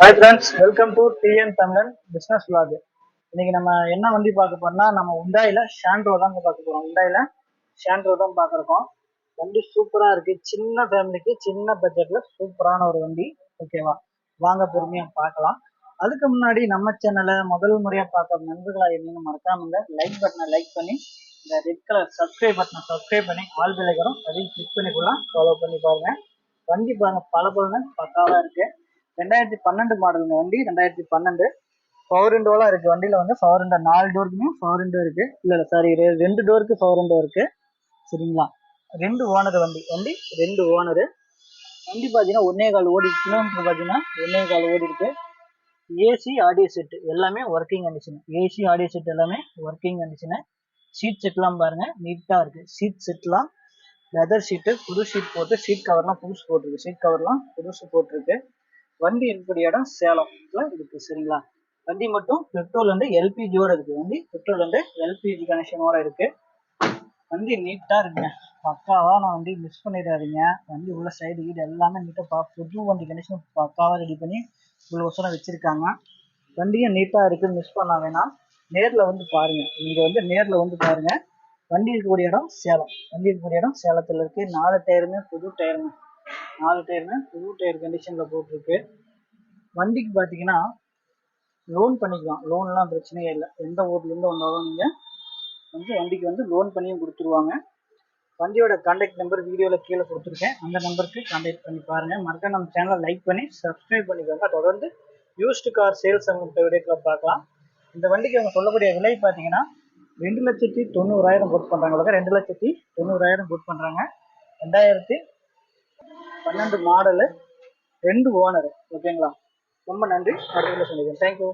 Hi friends welcome to TN Tamizhan business vlog. இன்னைக்கு நம்ம என்ன வண்டி பார்க்க போறோம்னா நம்ம உண்டாயில ஷாண்ட்ரோ தான் பார்க்க போறோம். உண்டாயில ஷாண்ட்ரோ தான் பார்க்குறோம் வண்டி சூப்பரா இருக்கு. சின்ன ஃபேமிலிக்கு சின்ன பட்ஜெட்ல சூப்பரான ஒரு வண்டி. ஓகேவா வாங்க பொறுமையா பார்க்கலாம். அதுக்கு முன்னாடி நம்ம சேனலை முதல் முறையா பார்க்க நண்பர்களா இருந்தீங்க மறக்காம லைக் பட்டனை லைக் பண்ணி இந்த ரெட் கலர் சப்ஸ்கிரைப் பட்டனை சப்ஸ்கிரைப் பண்ணி ஆல் பிள்ளைகளும் அதையும் கிளிக் பண்ணிக்கலாம் ஃபாலோ பண்ணி பாருங்க. வண்டி பாருங்க பல பலன்னு பக்காவா இருக்கு. ரெண்டாயிரத்தி பன்னெண்டு மாடலுங்க வண்டி ரெண்டாயிரத்தி பன்னெண்டு. பவர் விண்டோலாம் இருக்கு. வண்டியில வந்து பவர் விண்டோ நாலு டோருக்குமே பவர் விண்டோ இருக்கு. இல்ல இல்ல சாரி ரெண்டு டோருக்கு பவர் விண்டோ இருக்கு. சரிங்களா? ரெண்டு ஓனர் வண்டி. வண்டி ரெண்டு ஓனரு வண்டி பார்த்தீங்கன்னா ஒன்னே கால் ஓடி கிலோமீட்டர் பார்த்தீங்கன்னா ஒன்னே கால் ஓடி இருக்கு. ஏசி ஆடியோ செட்டு எல்லாமே working condition AC audio set எல்லாமே ஒர்க்கிங் கண்டிஷனு சீட் செட்லாம் பாருங்க நீட்டாக இருக்கு. சீட் செட்லாம் லெதர் ஷீட்டு புது ஷீட் போட்டு சீட் கவர்லாம் புதுசு போட்டிருக்கு. சீட் கவர்லாம் புதுசு போட்டிருக்கு. வண்டி இருக்கக்கூடிய இடம் சேலம்ல இருக்கு சரிங்களா? வண்டி மட்டும் பெட்ரோல் வந்து எல்பிஜியோட இருக்கு. வண்டி பெட்ரோல் வந்து எல்பிஜி கனெக்ஷனோட இருக்கு. வண்டி நீட்டா இருக்குங்க. பக்காவா நான் வண்டி மிஸ் பண்ணிடாதீங்க. வண்டி உள்ள சைடு வீடு எல்லாமே நீட்டா பா புது வண்டி கனெக்ஷன் பக்காவா ரெடி பண்ணி இவ்வளோ வருஷம் வச்சிருக்காங்க. வண்டியும் நீட்டா இருக்கு மிஸ் பண்ண வேணாம். நேர்ல வந்து பாருங்க. நீங்க வந்து நேர்ல வந்து பாருங்க. வண்டி இருக்கக்கூடிய இடம் சேலம். வண்டி இருக்கக்கூடிய இடம் சேலத்துல இருக்கு. நாலு டயருமே புது டயருங்க நாலு டயருமே புது டயர் கண்டிஷனில் போட்டிருக்கு. வண்டிக்கு பார்த்தீங்கன்னா லோன் பண்ணிக்கலாம். லோன்லாம் பிரச்சனையே இல்லை. எந்த ஊர்லேருந்து வந்தாலும் நீங்கள் வந்து வண்டிக்கு வந்து லோன் பண்ணியும் கொடுத்துருவாங்க. வண்டியோட கான்டாக்ட் நம்பர் வீடியோவில் கீழே கொடுத்துருக்கேன். அந்த நம்பருக்கு கான்டாக்ட் பண்ணி பாருங்கள் மறக்காம நம்ம சேனலை லைக் பண்ணி சப்ஸ்கிரைப் பண்ணிக்கோங்க. தொடர்ந்து யூஸ்டு கார் சேல்ஸ் அவங்கள்ட்ட வீடியோக்களை பார்க்கலாம். இந்த வண்டிக்கு அவங்க சொல்லக்கூடிய விலை பார்த்தீங்கன்னா ரெண்டு லட்சத்தி தொண்ணூறாயிரம் போட் பண்ணுறாங்க ரெண்டு லட்சத்தி தொண்ணூறாயிரம் போட் பண்ணுறாங்க ரெண்டாயிரத்தி பன்னெண்டு மாடலு ரெண்டு ஓனர் ஓகேங்களா ரொம்ப நன்றி. அடுத்த சந்திக்கிறேன் தேங்க்யூ